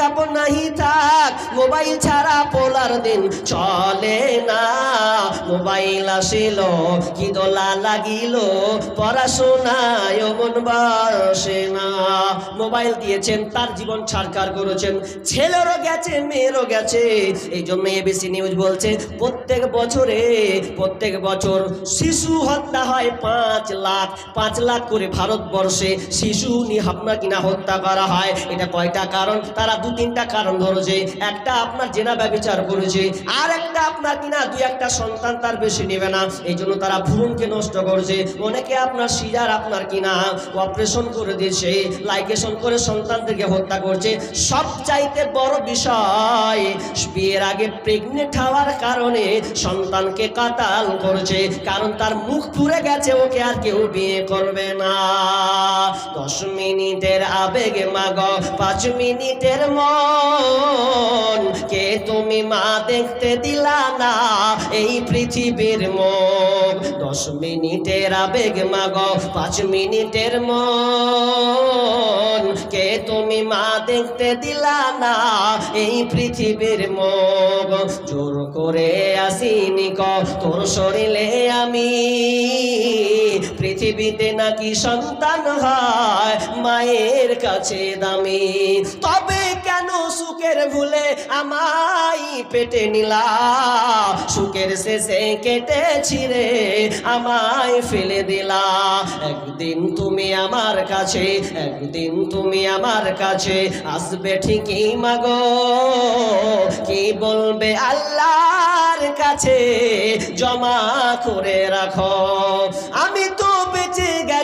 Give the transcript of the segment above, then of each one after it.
কাপড় নাহি থাক, মোবাইল ছাড়া পোলার দিন চলে না। মোবাইল আসিল, কি দোলা লাগিল পড়াশোনায় মন বসে না। মোবাইল দিয়েছেন, তার জীবন ছাড়কার করেছেন, ছেলেরও গেছে, মেয়েরও গেছে। এই জন্য এবিসি নিউজ বলছে, প্রত্যেক বছরে, প্রত্যেক বছর শিশু হত্যা হয় পাঁচ লাখ। পাঁচ লাখ করে ভারতবর্ষে শিশু নিয়ে আপনার কিনা হত্যা করা হয়, এটা কয়টা কারণ? তারা তিনটা কারণ ধরেছে। একটা আপনার জেনা ব্যবচার করেছে, আর একটা আপনার কিনা দুই একটা সন্তান তার বেশি নেবে না। এই জন্য তারা ভ্রূণকে নষ্ট করেছে। অনেকে আপনার সিজার আপনার কিনা অপারেশন করে দিয়েছে, লাইকেশন করে সন্তানদেরকে হত্যা করছে। সব চাইতে বড় বিষয়, বিয়ের আগে প্রেগনেন্ট হওয়ার কারণে সন্তানকে কাতাল করেছে, কারণ তার মুখ পুড়ে গেছে, ওকে আর কেউ বিয়ে করবে না। দশ মিনিটের আবেগে মাগ, পাঁচ মিনিটের মন। কে তুমি মা দেখতে দিলা না এই পৃথিবীর মুখ দশ মিনিটের আবেগ মাগ, পাঁচ মিনিটের মন। কে তুমি মা দেখতে দিলা না এই পৃথিবীর মুখ জোর করে আসিনি ক তোর শরীরে আমি পৃথিবীতে নাকি সন্তান হয়? মায়ের কাছে দামি। তবে কেন সুখের ভুলে আমায় পেটে নিলা? সুখের শেষে কেটে ছিঁড়ে আমায় ফেলে দিলা। একদিন তুমি আমার কাছে, একদিন তুমি আমার কাছে আসবে ঠিকই মাগো। কি বলবে আল্লাহর কাছে? জমা করে রাখো। আমি তো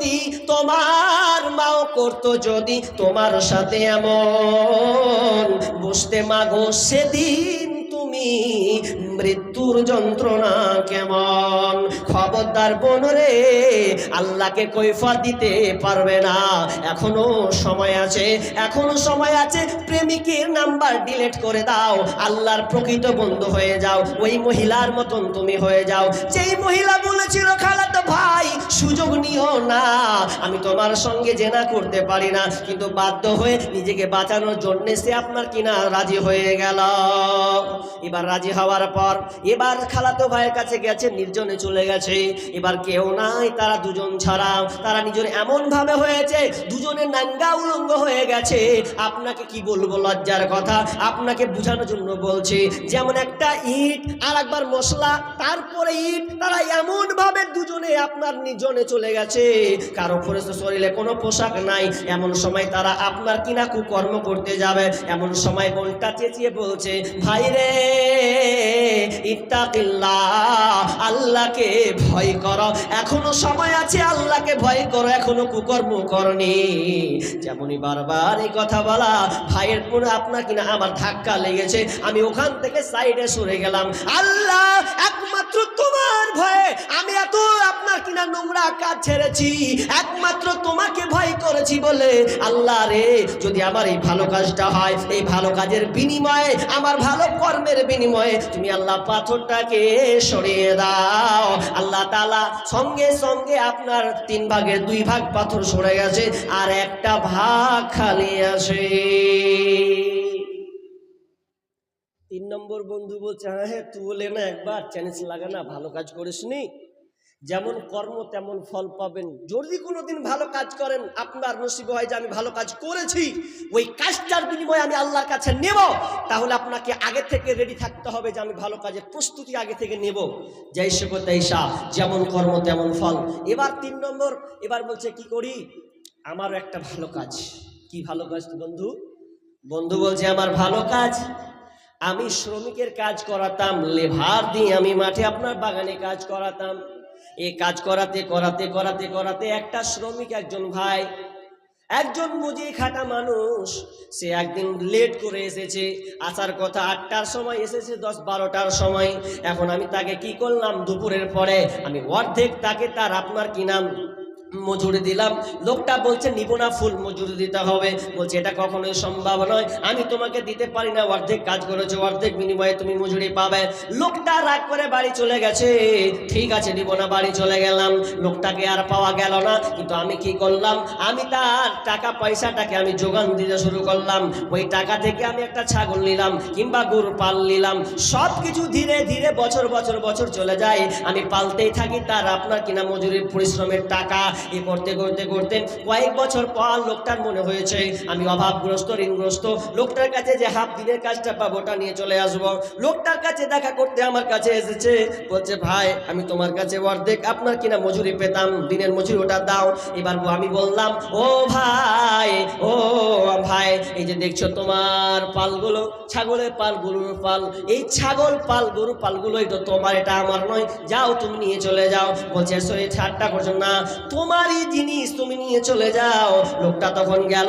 যদি তোমার মাও করতো, যদি তোমার সাথে এমন বসতে মাগো সেদিন তুমি মৃত্যুর যন্ত্রণা কেমন? খবরদার বোন রে, আল্লাহকে কৈফা দিতে পারবে না। এখনও সময় আছে, এখনও সময় আছে। প্রেমিকের নাম্বার ডিলিট করে দাও। আল্লাহর প্রকৃত বন্ধু হয়ে যাও। ওই মহিলার মতন তুমি হয়ে যাও। যেই মহিলা বলেছিল, খালাতো ভাই, সুযোগ নিও না। আমি তোমার সঙ্গে জেনা করতে পারি না। কিন্তু বাধ্য হয়ে নিজেকে বাঁচানোর সে আপনার কিনা রাজি হয়ে গেল। এবার রাজি হওয়ার পর, এবার খালাতো ভাইয়ের কাছে গেছে, নির্জনে চলে গেছে। এবার কেউ নাই, তারা দুজন ছাড়া তারা নিজের এমন ভাবে হয়েছে, দুজনে নাঙ্গা উলঙ্গ হয়ে গেছে। আপনাকে কি বলব, লজ্জার কথা। আপনাকে বোঝানোর জন্য বলছে, যেমন একটা ইট আর একবার মশলা, তারপরে ইট, তারা এমন ভাবে দুজনে আপনার নিজনে চলে গেছে। কারও শরীরে কোনো পোশাক নাই। এমন সময় তারা আপনার কিনা কুকর্ম করতে যাবে। এমন সময় বোনটা চেঁচিয়ে বলছে ভাই রে ইত্তাকিল্লাহ, আল্লাহকে ভয় করো। এখনও সময় আছে, আল্লাহকে ভয় করো, এখনও কুকর্ম করনি। যেমনই বারবার এই কথা বলা, ভাইয়ের পুরো আপনার কিনা আমার ধাক্কা লেগেছে, আমি ওখান থেকে সাইডে সরে গেলাম। আল্লাহ, একমাত্র তোমার ভয়ে আমি এত আপনার কিনা নোংরা কাজ ছেড়েছি। একমাত্র ভয় করেছি বলে আল্লাহ রে, যদি আমার এই ভালো কাজটা হয়, এই ভালো কাজের বিনিময়ে, আমার ভালো কর্মের বিনিময়ে তুমি আল্লাহ পাথরটাকে সরিয়ে দাও। আল্লাহ তালা সঙ্গে সঙ্গে আপনার তিন ভাগের দুই ভাগ পাথর সরে গেছে, আর একটা ভাগ খালি আছে। তিন নম্বর বন্ধু বলছে হ্যাঁ তুই বলে না একবার চ্যালেঞ্জ লাগা না ভালো কাজ করিসনি? যেমন কর্ম, তেমন ফল পাবেন। যদি কোনোদিন ভালো কাজ করেন, আপনার নসিব হয় যে আমি ভালো কাজ করেছি, ওই কাজটার বিনিময়ে আমি আল্লাহর কাছে নেব। তাহলে আপনাকে আগে থেকে রেডি থাকতে হবে যে আমি ভালো কাজের প্রস্তুতি আগে থেকে নেব। যাই সে তেইশা যেমন কর্ম, তেমন ফল। এবার তিন নম্বর, এবার বলছে কি করি? আমারও একটা ভালো কাজ। কি ভালো কাজ বন্ধু? বন্ধু বলছে, আমার ভালো কাজ? আমি শ্রমিকের কাজ করাতাম লেভার দিয়ে আমি মাঠে আপনার বাগানে কাজ করাতাম। এ কাজ করাতে করাতে করাতে করাতে একটা শ্রমিক একজন ভাই, একজন মুজি খাটা মানুষ, সে একদিন লেট করে এসেছে। আসার কথা আটটার সময় এসেছে, দশ বারোটার সময়। এখন আমি তাকে কি করলাম? দুপুরের পরে আমি অর্ধেক তাকে তার আপনার কি নাম? মজুরি দিলাম। লোকটা বলছে, নিব না ফুল, মজুরি দিতে হবে। বলছে, এটা কখনোই সম্ভব নয়। আমি তোমাকে দিতে পারি না। অর্ধেক কাজ করেছ, অর্ধেক বিনিময়ে তুমি মজুরি পাবে। লোকটা রাগ করে বাড়ি চলে গেছে। ঠিক আছে, নিব না, বাড়ি চলে গেলাম। লোকটাকে আর পাওয়া গেল না। কিন্তু আমি কি করলাম? আমি তার টাকা, পয়সাটাকে আমি যোগান দিতে শুরু করলাম। ওই টাকা থেকে আমি একটা ছাগল নিলাম কিংবা গরু পাল নিলাম। সব কিছু ধীরে ধীরে বছর বছর বছর চলে যায়। আমি পালতেই থাকি। তার আপনার কিনা মজুরির পরিশ্রমের টাকা। এ করতে করতে করতে কয়েক বছর পর লোকটার মনে হয়েছে, আমি অভাবগ্রস্ত, ঋণগ্রস্ত। লোকটার কাছে যে, হাফ দিনের কাজটা পাবো, ওটা নিয়ে চলে আসব। লোকটার কাছে দেখা করতে আমার কাছে এসেছে, বলছে, ভাই, আমি তোমার কাছে অর্ধেক আপনার কিনা মজুরি পেতাম, দিনের মজুরি ওটা দাও। এবার আমি বললাম, ও ভাই ও ভাই, এই যে দেখছ তোমার পালগুলো, ছাগলের পাল, গরুর পাল, এই ছাগল পাল গরু পালগুলো এটা তোমার, এটা আমার নয়। যাও, তুমি নিয়ে চলে যাও। বলছে সে ঠাট্টা করছ। না তোমারই জিনিস তুমি নিয়ে চলে যাও। লোকটা তখন গেল।